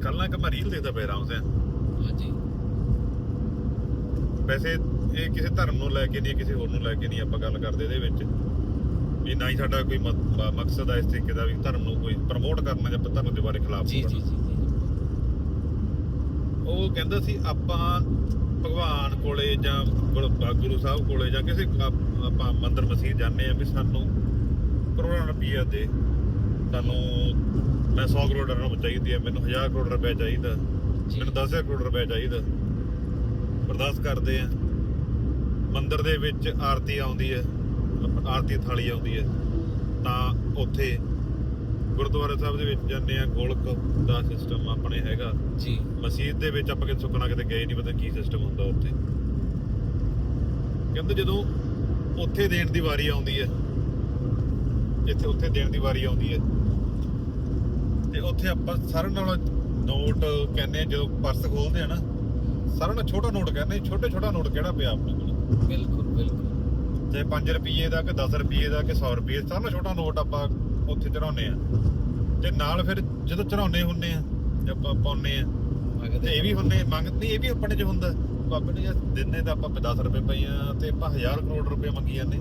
ਕੱਲ ਨਾ ਇੱਕ ਮੈਂ ਰੀਲ ਦੇਖਦਾ ਪਿਆ ਰਾਮ ਸਿੰਘ ਹਾਂਜੀ। ਵੈਸੇ ਇਹ ਕਿਸੇ ਧਰਮ ਨੂੰ ਲੈ ਕੇ ਨਹੀਂ ਕਿਸੇ ਹੋਰ ਨੂੰ ਲੈ ਕੇ ਨਹੀਂ ਆਪਾਂ ਗੱਲ ਕਰਦੇ ਇਹਦੇ ਵਿੱਚ। ਵੀ ਨਾ ਹੀ ਸਾਡਾ ਕੋਈ ਮਕਸਦ ਹੈ ਇਸ ਤਰੀਕੇ ਦਾ ਵੀ ਧਰਮ ਨੂੰ ਕੋਈ ਪ੍ਰਮੋਟ ਕਰਨਾ ਜਾਂ ਧਰਮ ਦੇ ਬਾਰੇ ਖਿਲਾਫ ਜੀ ਜੀ ਜੀ ਉਹ ਕਹਿੰਦਾ ਸੀ ਆਪਾਂ ਭਗਵਾਨ ਕੋਲੇ ਜਾਂ ਗੁਰੂ ਗੁਰੂ ਸਾਹਿਬ ਕੋਲੇ ਜਾਂ ਕਿਸੇ ਆਪ- ਮੰਦਰ ਮਸਜਿਦ ਜਾਂਦੇ ਆ ਵੀ ਸਾਨੂੰ ਕਰੋੜਾਂ ਰੁਪਈਆ ਦੇ ਸਾਨੂੰ ਮੈਂ 100 ਕਰੋੜ ਰੁਪਏ ਚਾਹੀਦੀ ਹੈ ਮੈਨੂੰ 1000 ਕਰੋੜ ਰੁਪਏ ਚਾਹੀਦਾ। ਮੈਨੂੰ 10000 ਕਰੋੜ ਰੁਪਏ ਚਾਹੀਦਾ। ਬਰਦਾਸ਼ਤ ਕਰਦੇ ਆ। ਮੰਦਰ ਦੇ ਵਿੱਚ ਆਰਤੀ ਆਉਂਦੀ ਹੈ ਆਰਤੀ ਥਾਲੀ ਆਉਂਦੀ ਹੈ ਤਾਂ ਉੱਥੇ ਗੁਰਦੁਆਰਾ ਸਾਹਿਬ ਦੇ ਵਿੱਚ ਜਾਂਦੇ ਆ ਗੋਲਕ ਦਾ ਸਿਸਟਮ ਆਪਣੇ ਹੈਗਾ। ਜੀ। ਮਸਜਿਦ ਦੇ ਵਿੱਚ ਆਪਾਂ ਕਿਤੇ ਸੁੱਕਣਾ ਕਿਤੇ ਗਏ ਨਹੀਂ ਪਤਾ ਕੀ ਸਿਸਟਮ ਹੁੰਦਾ ਉੱਥੇ। ਕਹਿੰਦੇ ਜਦੋਂ ਉੱਥੇ ਦੇਣ ਦੀ ਵਾਰੀ ਆਉਂਦੀ ਹੈ ਜਿੱਥੇ ਉੱਥੇ ਦੇਣ ਦੀ ਵਾਰੀ ਆਉਂਦੀ ਹੈ ਉੱਥੇ ਆਪਾਂ ਸਾਰਿਆਂ ਨਾਲੋਂ ਨੋਟ ਕਹਿੰਦੇ ਜਦੋਂ ਪਰਸ ਖੋਲਦੇ ਆ ਨਾ ਸਾਰਿਆਂ ਨਾਲੋਂ ਛੋਟਾ ਨੋਟ ਕਹਿੰਦੇ ਛੋਟੇ ਛੋਟਾ ਨੋਟ ਕਿਹੜਾ ਪਿਆ ਆਪਣੇ ਕੋਲ? ਬਿਲਕੁਲ ਬਿਲਕੁਲ। ਚਾਹੇ 5 ਰੁਪਏ ਦਾ ਕਿ 10 ਰੁਪਏ ਦਾ ਕਿ 100 ਰੁਪਏ ਸਾਰਿਆਂ ਨਾਲੋਂ ਛੋਟਾ ਨੋਟ ਆਪਾਂ ਉੱਥੇ ਚੜਾਉਨੇ ਆ। ਤੇ ਨਾਲ ਫਿਰ ਜਦੋਂ ਚੜਾਉਨੇ ਹੁੰਨੇ ਆ ਤੇ ਆਪਾਂ ਪਾਉਨੇ ਆ ਤੇ ਮੰਗਦੇ ਇਹ ਵੀ ਹੁੰਨੇ ਮੰਗ ਨਹੀਂ ਇਹ ਵੀ ਆਪਣੇ ਚ ਹੁੰਦਾ। ਬਾਬੇ ਨੇ ਜੇ ਦਿਨੇ ਤਾਂ ਆਪਾਂ 10 ਰੁਪਏ ਪਈਆਂ ਤੇ ਆਪਾਂ 1000 ਕਰੋੜ ਰੁਪਏ ਮੰਗੀ ਜਾਂਦੇ।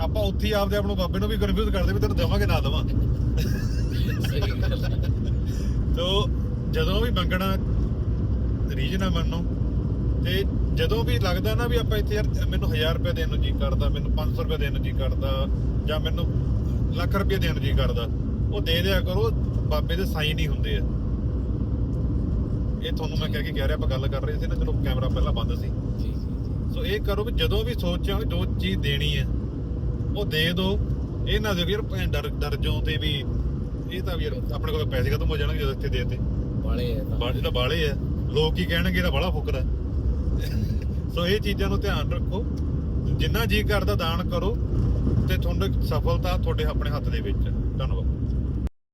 ਆਪਾਂ ਉੱਥੇ ਹੀ ਆਪਦੇ ਆਪ ਨੂੰ ਬਾਬੇ ਨੂੰ ਵੀ ਕਨਫਿਊਜ਼ ਕਰਦੇ ਵੀ ਤੈਨੂੰ ਦੇਵਾਂਗੇ ਨਾ ਦੇਵਾਂ। ਸਹੀ ਗੱਲ ਹੈ। ਤੋ ਜਦੋਂ ਵੀ ਮੰਗਣਾ ਰੀਜਨ ਆ ਮੰਨੋ। ਤੇ ਜਦੋਂ ਵੀ ਲੱਗਦਾ ਨਾ ਵੀ ਆਪਾਂ ਇੱਥੇ ਯਾਰ ਮੈਨੂੰ 1000 ਰੁਪਏ ਦੇਣ ਨੂੰ ਜੀ ਕਰਦਾ ਮੈਨੂੰ 500 ਰੁਪਏ ਦੇਣ ਨੂੰ ਜੀ ਕਰਦਾ ਜਾਂ ਮੈਨੂੰ ਲੱਖ ਰੁਪਏ ਦੇਣ ਨੂੰ ਜੀ ਕਰਦਾ ਉਹ ਦੇ ਦਿਆ ਕਰੋ ਬਾਬੇ ਦੇ ਸਾਈਨ ਹੀ ਹੁੰਦੇ ਆ। ਇਹ ਤੁਹਾਨੂੰ ਮੈਂ ਕਹਿ ਕੇ ਕਹਿ ਰਿਹਾ ਆਪਾਂ ਗੱਲ ਕਰ ਰਹੇ ਸੀ ਨਾ ਚਲੋ ਕੈਮਰਾ ਪਹਿਲਾਂ ਬੰਦ ਸੀ। ਜੀ ਜੀ ਜੀ। ਸੋ ਇਹ ਕਰੋ ਵੀ ਜਦੋਂ ਵੀ ਸੋਚਾਂ ਜੋ ਚੀਜ਼ ਦੇਣੀ ਹੈ ਉਹ ਦੇ ਦਿਓ ਇਹ ਨਾ ਕਿ ਯਾਰ ਭੈਣ ਡਰ ਡਰ ਜਾਓ ਤੇ ਵੀ ਇਹ ਤਾਂ ਵੀ ਯਾਰ ਆਪਣੇ ਕੋਲ ਪੈਸੇ ਖਤਮ ਹੋ ਜਾਣਗੇ ਜਦੋਂ ਇੱਥੇ ਦੇ ਤੇ ਬਾਲੇ ਹੈ ਤਾਂ। ਬਾੜੇ ਤਾਂ ਬਾਲੇ ਆ ਲੋਕ ਕੀ ਕਹਿਣਗੇ ਇਹਦਾ ਬੜਾ ਫੁਕਰਾ। ਸੋ ਇਹ ਚੀਜ਼ਾਂ ਨੂੰ ਧਿਆਨ ਰੱਖੋ। ਜਿੰਨਾ ਜੀ ਕਰਦਾ ਦਾਨ ਕਰੋ ਤੇ ਤੁਹਾਨੂੰ ਸਫਲਤਾ ਤੁਹਾਡੇ ਆਪਣੇ ਹੱਥ ਦੇ ਵਿੱਚ। ਧੰਨਵਾਦ।